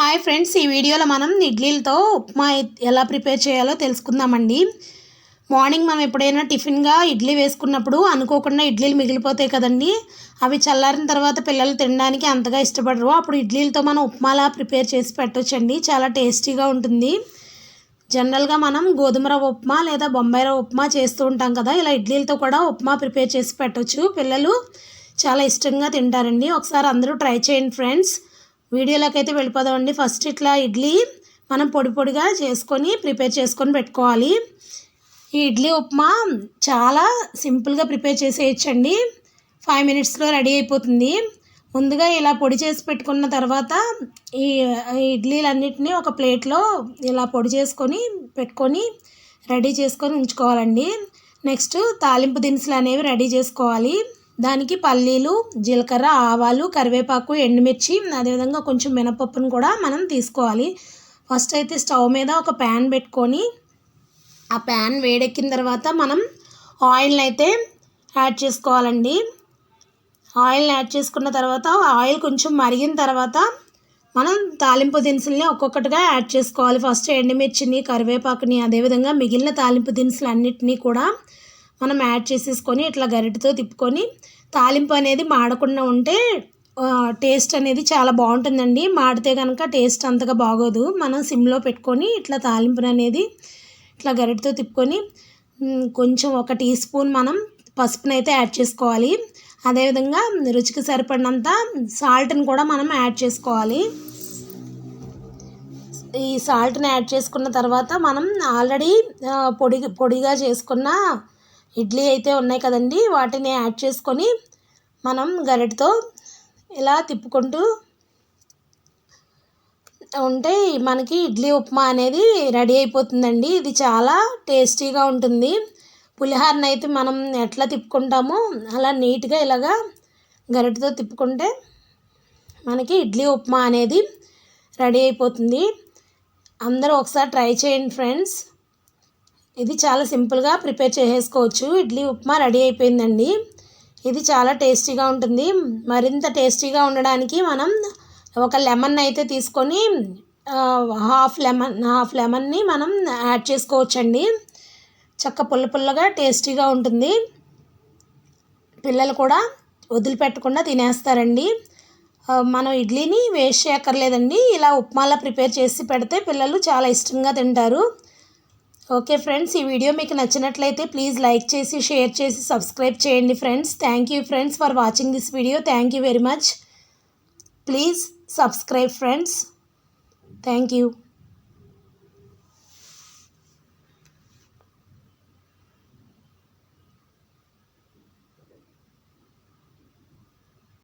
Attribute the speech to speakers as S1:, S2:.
S1: Hi friends ఈ వీడియోలో మనం ఇడ్లీలతో ఉప్మా ఎలా ప్రిపేర్ చేయాలో తెలుసుకుందామండి. మార్నింగ్ మనం ఎప్పుడైనా టిఫిన్గా ఇడ్లీ వేసుకున్నప్పుడు అనుకోకుండా ఇడ్లీలు మిగిలిపోతాయి కదండి. అవి చల్లారిన తర్వాత పిల్లలు తినడానికి అంతగా ఇష్టపడరు. అప్పుడు ఇడ్లీలతో మనం ఉప్మాలా ప్రిపేర్ చేసి పెట్టొచ్చండి. చాలా టేస్టీగా ఉంటుంది. జనరల్గా మనం గోధుమ రవ్వ ఉప్మా లేదా బొంబాయి రవ్వ ఉప్మా చేస్తూ ఉంటాం కదా ఇలా ఇడ్లీలతో కూడా ఉప్మా ప్రిపేర్ చేసి పెట్టవచ్చు పిల్లలు చాలా ఇష్టంగా తింటారండి. ఒకసారి అందరూ ట్రై చేయండి ఫ్రెండ్స్. వీడియోలోకి అయితే వెళ్ళిపోదామండి. ఫస్ట్ ఇట్లా ఇడ్లీ మనం పొడి పొడిగా చేసుకొని ప్రిపేర్ చేసుకొని పెట్టుకోవాలి. ఈ ఇడ్లీ ఉప్మా చాలా సింపుల్గా ప్రిపేర్ చేసేయచ్చండి. ఫైవ్ మినిట్స్లో రెడీ అయిపోతుంది. ముందుగా ఇలా పొడి చేసి పెట్టుకున్న తర్వాత ఈ ఇడ్లీలన్నిటినీ ఒక ప్లేట్లో ఇలా పొడి చేసుకొని పెట్టుకొని రెడీ చేసుకొని ఉంచుకోవాలండి. నెక్స్ట్ తాలింపు దినుసులు అనేవి రెడీ చేసుకోవాలి. దానికి పల్లీలు జీలకర్ర ఆవాలు కరివేపాకు ఎండుమిర్చి అదేవిధంగా కొంచెం మినపప్పును కూడా మనం తీసుకోవాలి. ఫస్ట్ అయితే స్టవ్ మీద ఒక ప్యాన్ పెట్టుకొని ఆ ప్యాన్ వేడెక్కిన తర్వాత మనం ఆయిల్ని అయితే యాడ్ చేసుకోవాలండి. ఆయిల్ యాడ్ చేసుకున్న తర్వాత ఆయిల్ కొంచెం మరిగిన తర్వాత మనం తాలింపు దినుసుల్ని ఒక్కొక్కటిగా యాడ్ చేసుకోవాలి. ఫస్ట్ ఎండుమిర్చిని కరివేపాకుని అదేవిధంగా మిగిలిన తాలింపు దినుసులు అన్నిటినీ కూడా మనం యాడ్ చేసేసుకొని ఇట్లా గరిటతో తిప్పుకొని తాలింపు అనేది మాడకుండా ఉంటే టేస్ట్ అనేది చాలా బాగుంటుందండి. మాడితే కనుక టేస్ట్ అంతగా బాగోదు. మనం సిమ్లో పెట్టుకొని ఇట్లా తాలింపుని అనేది ఇట్లా గరిటతో తిప్పుకొని కొంచెం ఒక టీ స్పూన్ మనం పసుపుని అయితే యాడ్ చేసుకోవాలి. అదేవిధంగా రుచికి సరిపడినంత సాల్ట్ని కూడా మనం యాడ్ చేసుకోవాలి. ఈ సాల్ట్ని యాడ్ చేసుకున్న తర్వాత మనం ఆల్రెడీ పొడి పొడిగా చేసుకున్న ఇడ్లీ అయితే ఉన్నాయి కదండి వాటిని యాడ్ చేసుకొని మనం గరిటతో ఇలా తిప్పుకుంటూ ఉంటే మనకి ఇడ్లీ ఉప్మా అనేది రెడీ అయిపోతుందండి. ఇది చాలా టేస్టీగా ఉంటుంది. పులిహారని అయితే మనం ఎట్లా తిప్పుకుంటామో అలా నీట్గా ఇలాగా గరిటతో తిప్పుకుంటే మనకి ఇడ్లీ ఉప్మా అనేది రెడీ అయిపోతుంది. అందరూ ఒకసారి ట్రై చేయండి ఫ్రెండ్స్. ఇది చాలా సింపుల్గా ప్రిపేర్ చేసేసుకోవచ్చు. ఇడ్లీ ఉప్మా రెడీ అయిపోయిందండి. ఇది చాలా టేస్టీగా ఉంటుంది. మరింత టేస్టీగా ఉండడానికి మనం ఒక లెమన్ అయితే తీసుకొని హాఫ్ లెమన్ హాఫ్ లెమన్ని మనం యాడ్ చేసుకోవచ్చండి. చక్క పుల్ల పుల్లగా టేస్టీగా ఉంటుంది. పిల్లలు కూడా వదిలిపెట్టకుండా తినేస్తారండి. మనం ఇడ్లీని వేస్ట్ చేయక్కర్లేదండి. ఇలా ఉప్మాలా ప్రిపేర్ చేసి పెడితే పిల్లలు చాలా ఇష్టంగా తింటారు. ఓకే ఫ్రెండ్స్ ఈ వీడియో మీకు నచ్చినట్లయితే ప్లీజ్ లైక్ చేసి షేర్ చేసి సబ్స్క్రైబ్ చేయండి friends. Thank you friends for watching this video thank you very much please subscribe friends thank you